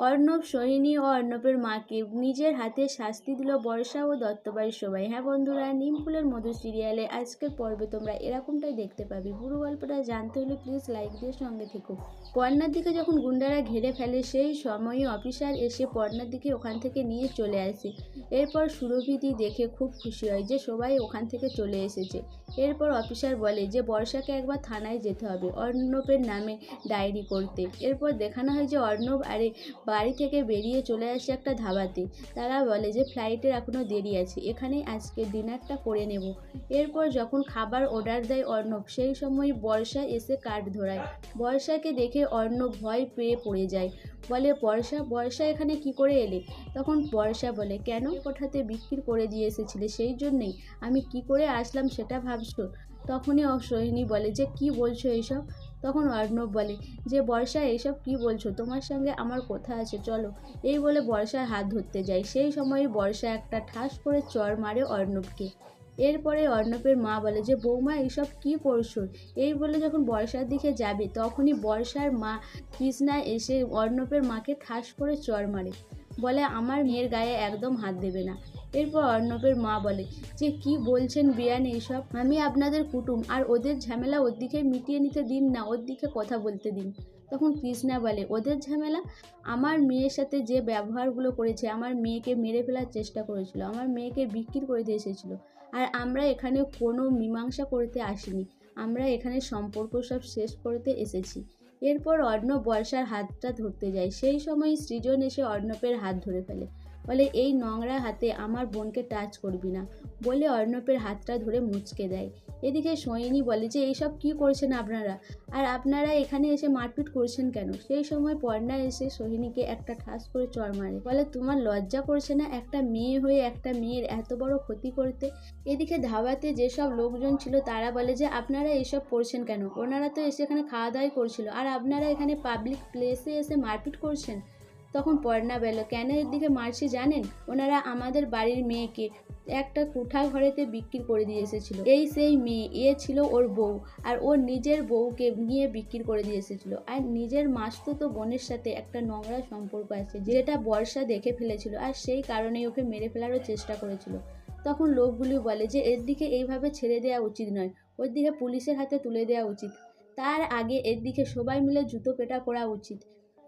অর্ণব সোহিনী ও অর্ণবের মাকে নিজের হাতে শাস্তি দিল বর্ষা ও দত্তবাড়ির সবাই। হ্যাঁ বন্ধুরা নিম ফুলের মধু সিরিয়ালে আজকের পর্বে তোমরা এরকমটাই দেখতে পাবে। পুরো গল্পটা জানতে হলে প্লিজ লাইক দিয়ে সঙ্গে থেকো। পর্ণার দিকে যখন গুন্ডারা ঘিরে ফেলে, সেই সময়ই অফিসার এসে পর্ণার দিকে ওখান থেকে নিয়ে চলে আসে। এরপর সুরভিদি দেখে খুব খুশি হয় যে সবাই ওখান থেকে চলে এসেছে। এরপর অফিসার বলে যে বর্ষাকে একবার থানায় যেতে হবে অর্ণবের নামে ডায়েরি করতে। এরপর দেখানো হয় যে অর্ণব আরে বাড়ি থেকে বেরিয়ে চলে আসে একটা ধাবাতে। তারা বলে যে, ফ্লাইটের এখনও দেরি আছে এখানেই আজকে ডিনারটা করে নেব। এরপর যখন খাবার অর্ডার দেয় অর্ণব, সেই সময় বর্ষা এসে কাঠ ধরায়। বর্ষাকে দেখে অর্ণব ভয় পেয়ে পড়ে যায়। বলে, বর্ষা বর্ষা এখানে কি করে এলে? তখন বর্ষা বলে, কেন কোঠাতে বিক্রি করে দিয়ে এসেছিলে সেই জন্যেই? আমি কি করে আসলাম সেটা ভাবছ? তখনই সোহিনী বলে, যে, কি বলছো এইসব তখন অর্ণব বলে, যে বর্ষা এইসব কি বলছো? তোমার সঙ্গে আমার কথা আছে, চলো। এই বলে বর্ষার হাত ধরতে যায়। সেই সময় বর্ষা একটা ঠাস করে চর মারে অর্ণবকে। এরপরে অর্ণবের মা বলে, যে বৌমা এইসব কি করছ? এই বলে যখন বর্ষার দিকে যাবে, তখনই বর্ষার মা কৃষ্ণা এসে অর্ণবের মাকে ঠাস করে চর মারে। বলে, আমার মেয়ের গায়ে একদম হাত দেবে না। এরপর অর্ণবের মা বলে, যে কি বলছেন বিয়ান এইসব? আমি আপনাদের কুটুম, আর ওদের ঝামেলা ওর দিকে মিটিয়ে নিতে দিন না, ওর দিকে কথা বলতে দিন। তখন কৃষ্ণা বলে, ওদের ঝামেলা? আমার মেয়ের সাথে যে ব্যবহারগুলো করেছে, আমার মেয়েকে মেরে ফেলার চেষ্টা করেছিল, আমার মেয়েকে বিক্রি করে দিয়ে এসেছিল, আর আমরা এখানে কোনো মীমাংসা করতে আসিনি, আমরা এখানে সম্পর্ক সব শেষ করতে এসেছি। এরপর অর্ণব বর্ষার হাতটা ধরতে যায়। সেই সময় সৃজন এসে অর্ণবের হাত ধরে ফেলে। বলে, এই নোংরা হাতে আমার বোনকে টাচ করবি না। বলে অর্ণবের হাতটা ধরে মুচকে দেয়। এদিকে সৈনী বলে যে, এইসব কি করছেন আপনারা? আর আপনারা এখানে এসে মারপিট করছেন কেন? সেই সময় পর্ণা এসে সোহিনীকে একটা ঠাস করে চড় মারে। বলে, তোমার লজ্জা করছে না একটা মেয়ে হয়ে একটা মেয়ের এত বড় ক্ষতি করতে? এদিকে ধাবাতে যেসব লোকজন ছিল, তারা বলে যে, আপনারা এসব করছেন কেন? ওনারা তো এসে এখানে খাওয়া দাওয়াই করছিল। আর আপনারা এখানে পাবলিক প্লেসে এসে মারপিট করছেন? তখন পর্ণা বেলো, কেন এর দিকে মারছি জানেন? ওনারা আমাদের বাড়ির মেয়েকে একটা কুঠা ঘরেতে বিক্রি করে দিয়ে এসেছিল। এই সেই মেয়ে, এ ছিল ওর বউ, আর ওর নিজের বউকে নিয়ে বিক্রি করে দিয়ে এসেছিল। আর নিজের মাসতুতো বোনের সাথে একটা নোংরা সম্পর্ক আছে, যেটা বর্ষা দেখে ফেলেছিল, আর সেই কারণেই ওকে মেরে ফেলারও চেষ্টা করেছিল। তখন লোকগুলি বলে যে এর দিকে এইভাবে ছেড়ে দেওয়া উচিত নয় ওর দিকে পুলিশের হাতে তুলে দেওয়া উচিত। তার আগে এর দিকে সবাই মিলে জুতো পেটা করা উচিত।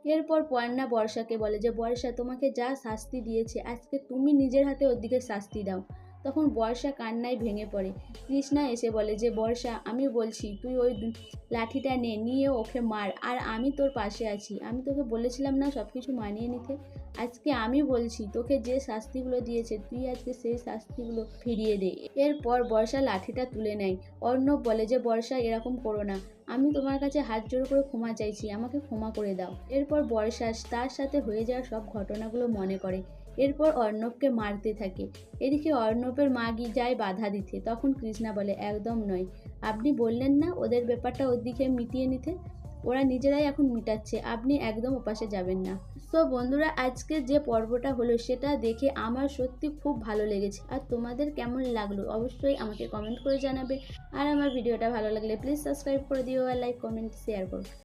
এরপর পর্ণা বর্ষাকে বলে যে, বর্ষা, তোমাকে যা শাস্তি দিয়েছে, আজকে তুমি নিজের হাতে ওর দিকে শাস্তি দাও। তখন বর্ষা কান্নায় ভেঙে পড়ে। কৃষ্ণা এসে বলে যে, বর্ষা আমি বলছি, তুই ওই লাঠিটা নে, নিয়ে ওকে মার। আর আমি তোর পাশে আছি। আমি তোকে বলেছিলাম না সব কিছু মানিয়ে নিতে। আজকে আমি বলছি, তোকে যে শাস্তিগুলো দিয়েছে, তুই আজকে সেই শাস্তিগুলো ফিরিয়ে দে। এরপর বর্ষা লাঠিটা তুলে নেয়। অর্ণব বলে যে, বর্ষা, এরকম করো না। আমি তোমার কাছে হাত জোর করে ক্ষমা চাইছি। আমাকে ক্ষমা করে দাও। এরপর বর্ষা তার সাথে হয়ে যাওয়া সব ঘটনাগুলো মনে করে। এরপর অর্ণবকে মারতে থাকে। এদিকে অর্ণবের মা গিয়ে যায় বাধা দিতে, তখন কৃষ্ণা বলে, একদম নয়। আপনি বললেন না ওদের ব্যাপারটা ওর দিকে মিটিয়ে নিতে? ওরা নিজেরাই এখন মিটাচ্ছে, আপনি একদম ওপাশে যাবেন না। তো বন্ধুরা, আজকে যে পর্বটা হলো সেটা দেখে আমার সত্যি খুব ভালো লেগেছে। আর তোমাদের কেমন লাগল অবশ্যই আমাকে কমেন্ট করে জানাবে। আর আমার ভিডিওটা ভালো লাগলে প্লিজ সাবস্ক্রাইব করে দিও আর লাইক, কমেন্ট, শেয়ার করো।